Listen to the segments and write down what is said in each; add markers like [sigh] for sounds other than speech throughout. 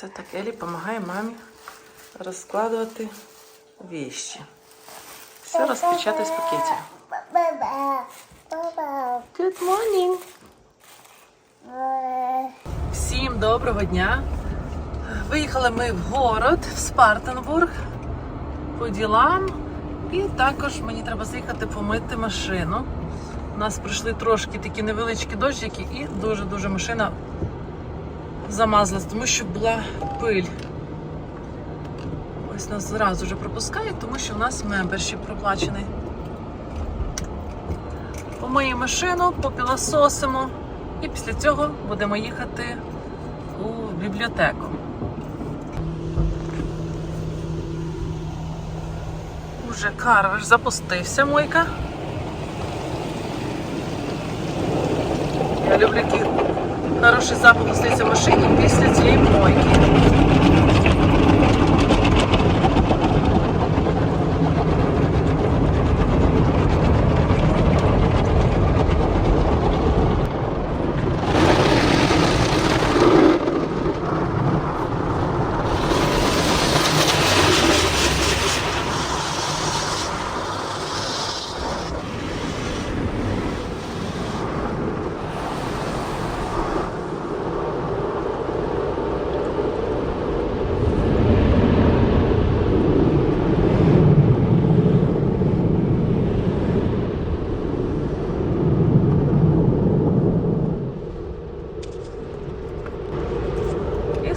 Це так Елі допомагає мамі розкладувати вещи. Все розпечатай з пакетів. Good morning! Всім доброго дня! Виїхали ми в город, в Спартенбург по ділам. І також мені треба заїхати помити машину. У нас пройшли трошки такі невеличкі дощики і дуже-дуже машина замазалась, тому що була пиль. Ось нас зразу вже пропускають, тому що у нас мембершіп проплачений. Помиємо машину, попілососимо і після цього будемо їхати у бібліотеку. Уже карвеш запустився, мойка. Я люблю який хороший запах остается в машине после цієї мойки.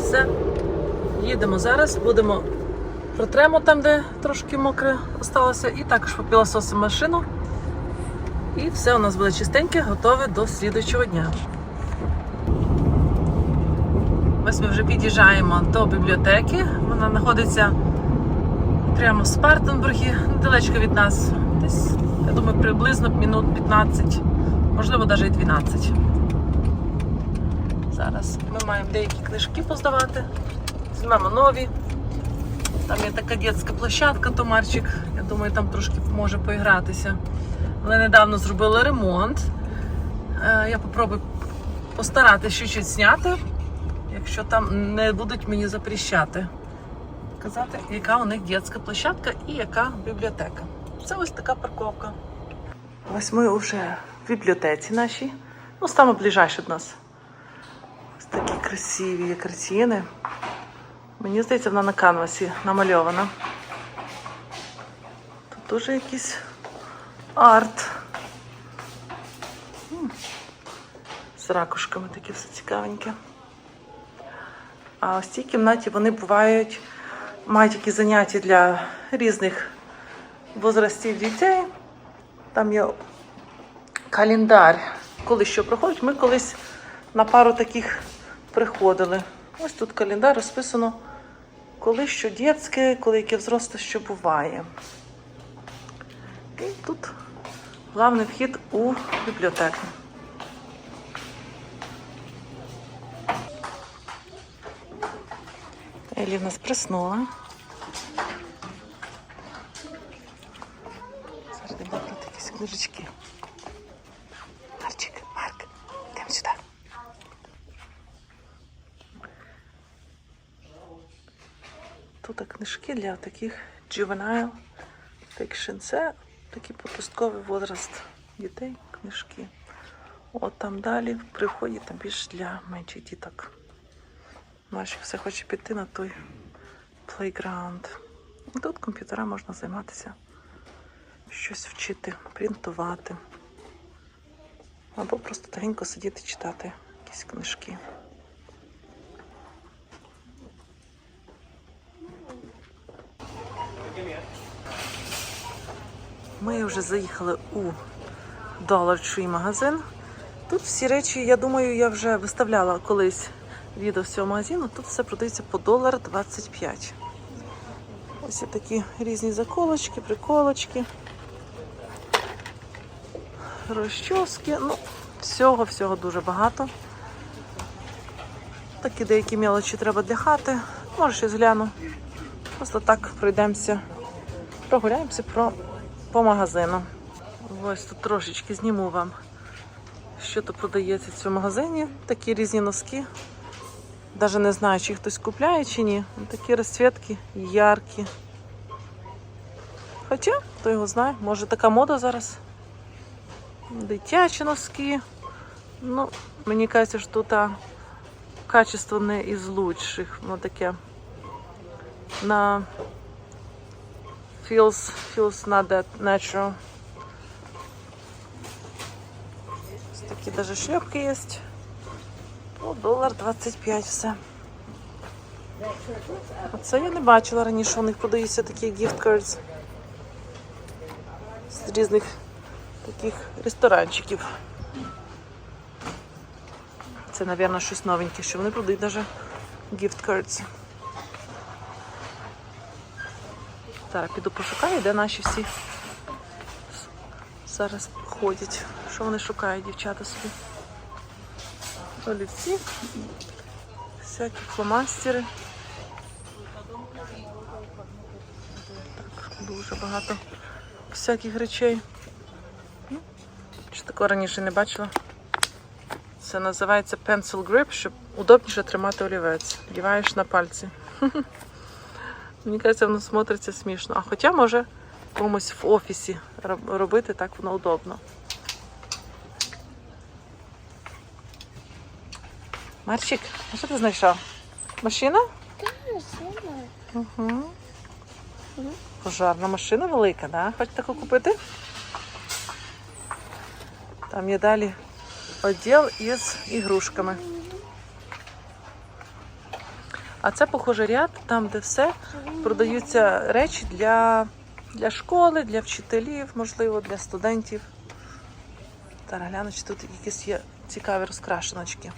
Все. Їдемо зараз, будемо протремо там, де трошки мокре осталося, і також попілососимо машину. І все у нас буде чистеньке, готове до слідуючого дня. Ось ми вже під'їжджаємо до бібліотеки. Вона знаходиться прямо в Спартенбургі, недалечко від нас. Десь, я думаю, приблизно минут 15, можливо, навіть 12. Зараз ми маємо деякі книжки поздавати. Візьмемо нові. Там є така дитяча площадка, Томарчик. Я думаю, там трошки може поігратися. Вони недавно зробили ремонт. Е, Я попробую постаратися чуть-чуть зняти, якщо там не будуть мені запрещати. Казати, яка у них дитяча площадка і яка бібліотека. Це ось така парковка. Ось ми вже в бібліотеці нашій. Ну, саме ближайше до нас. Такі красиві картини. Мені здається, вона на канвасі намальована. Тут дуже якийсь арт. З ракушками таке все цікавеньке. А в цій кімнаті вони бувають, мають такі заняття для різних возрастів дітей. Там є календар, коли що проходить. Ми колись на пару таких приходили. Ось тут календар розписано, коли що дітське, коли яке взросле, що буває. І тут главний вхід у бібліотеку. Елі в нас приснула. Йдемо брати якісь книжечки. Марчик, Марк, йдемо сюди. Книжки для таких juvenile fiction. Це такий подростковий возраст дітей, книжки. От там далі в приході там більш для менших діток. Наші все хоче піти на той плейграунд. Тут комп'ютера можна займатися, щось вчити, принтувати. Або просто тихенько сидіти читати якісь книжки. Ми вже заїхали у Dollar Tree магазин. Тут всі речі, я думаю, я вже виставляла колись відео з цього магазину. Тут все продається по долар 25. Ось такі різні заколочки, приколочки, розчоски. Ну, всього-всього дуже багато. Такі деякі мелочі треба для хати. Може, щось гляну. Просто так пройдемося, прогуляємося про, по магазину. Ось тут трошечки зніму вам, що тут продається в цьому магазині. Такі різні носки. Навіть не знаю, чи хтось купляє чи ні. Ну, Такі розцвітки яркі. Хоча, хто його знає, може така мода зараз. Дитячі носки. Ну, мені кажеться, що тут качество не із лучших. Воно таке на feels, feels not that natural. Ось такі даже шлепки є. По долар 25 все. Оце я не бачила раніше, у них подаються такі gift cards з різних таких ресторанчиків. Це, мабуть, щось новеньке, що вони продають навіть gift cards. Зараз піду пошукаю, де наші всі зараз ходять. Що вони шукають, дівчата собі? Олівці, всякі фломастери. Так, дуже багато всяких речей. Ну, Що такого раніше не бачила. Це називається pencil grip, щоб удобніше тримати олівець. Вдіваєш на пальці. [laughs] Мені кажеться, воно смотриться смішно. А хоча може комусь в офісі робити, так воно удобно. Марчик, а що ти знайшов? Машина? Угу. Пожарна машина велика, да? Хочете таку купити? Там є далі відділ із ігрушками. А це, похоже, ряд, там, де все продаються речі для, для школи, для вчителів, можливо, для студентів. Зараз гляну, чи тут якісь є цікаві розкрашеночки.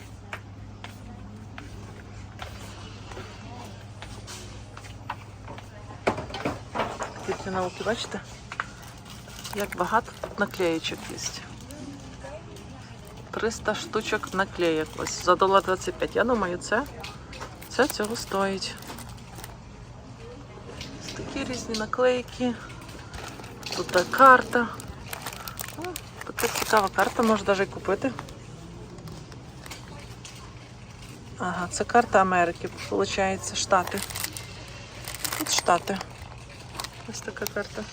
Для науки, бачите? Як багато тут наклеєчок є. 300 штучок наклеєк. Ось за долар 25. Я думаю, це, це цього стоїть. Ось такі різні наклейки. Тут та карта. О, така цікава карта, можна навіть купити. Ага, це карта Америки, виходить, Штати. Тут Штати. Ось така карта.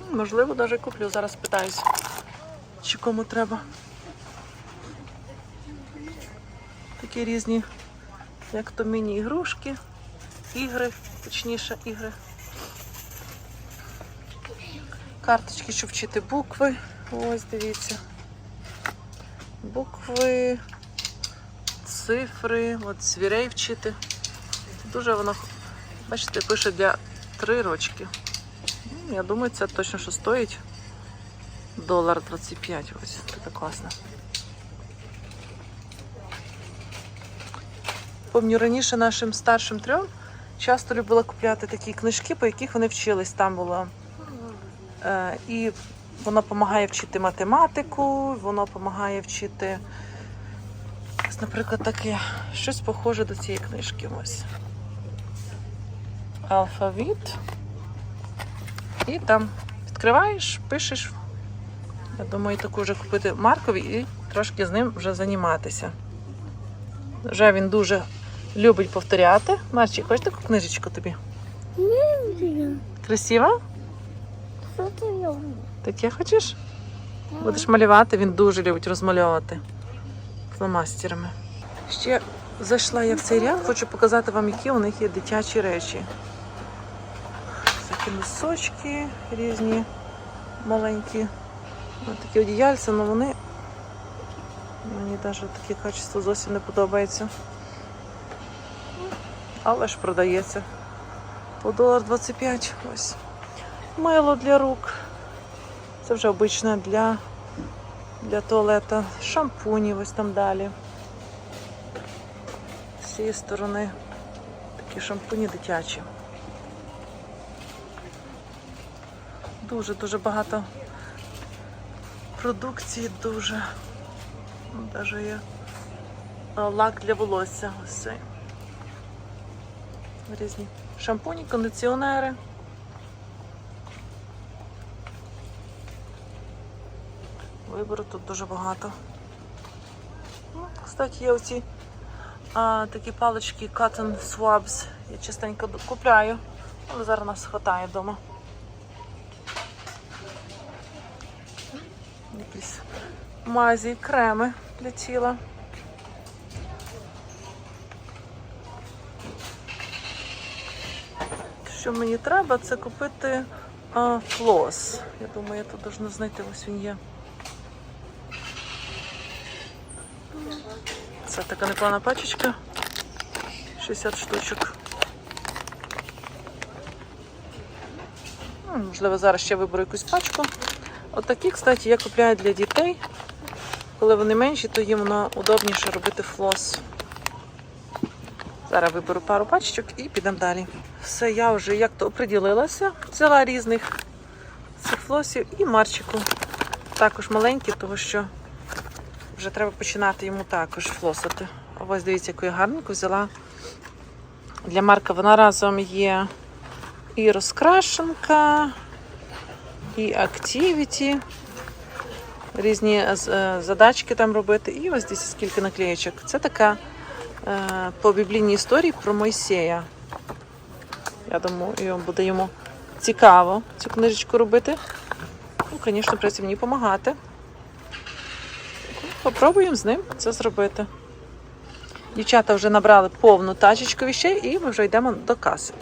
Ну, Можливо, навіть куплю. Зараз питаюсь, чи кому треба. Такі різні, як то міні-ігрушки, ігри, точніше ігри. Карточки, щоб вчити букви. Ось дивіться. Букви, цифри, от звірей вчити. Дуже воно, бачите, пише для три рочки. Ну, Я думаю, це точно що стоїть. Долар 25. Ось така класна. Помню, раніше нашим старшим трьом часто любила купляти такі книжки, по яких вони вчились. Там було. Е, і воно допомагає вчити математику, воно допомагає вчити, наприклад, таке щось похоже до цієї книжки. Ось. Алфавіт. І там відкриваєш, пишеш. Я думаю, таку вже купити Маркові і трошки з ним вже займатися. Вже він дуже любить повторяти. Марчик, хочеш таку книжечку тобі? Красива? Таке хочеш? Будеш малювати, він дуже любить розмальовувати фломастерами. Ще зайшла я в цей ряд, хочу показати вам, які у них є дитячі речі. Такі носочки різні, маленькі. Ось такі одіяльця, але вони мені навіть таке качество зовсім не подобається. Але ж продається. По долар 25 ось. Мило для рук. Це вже обичне для, для туалета. Шампуні ось там далі. З цієї сторони такі шампуні дитячі. Дуже-дуже багато продукції, дуже. Навіть є лак для волосся. Ось цей. Різні шампуні, кондиціонери. Вибору тут дуже багато. Ну, Кстати, є оці а, такі палички Cotton Swabs. Я частенько купляю, але зараз нас хватає вдома. Якісь мазі, креми для тіла. Що мені треба, це купити а, флос. Я думаю, я тут должна знайти, ось він є. Це така непогана пачечка. 60 штучок. Ну, Можливо, зараз ще виберу якусь пачку. Отакі, кстати, я купляю для дітей. Коли вони менші, то їм воно удобніше робити флос. Зараз виберу пару пачечок і підемо далі. Все, я вже як то оприділилася. Взяла різних цих флосів і марчику. Також маленькі, тому що вже треба починати йому також флосити. Ось дивіться, яку я гарненьку взяла. Для Марка вона разом є і розкрашенка, і активіті. Різні е, е, задачки там робити. І ось десь скільки наклеєчок. Це така по біблійній історії про Мойсея. Я думаю, буде йому цікаво цю книжечку робити. Ну, звісно, прийдеться мені допомагати. Попробуємо з ним це зробити. Дівчата вже набрали повну тачечку віщей і ми вже йдемо до каси.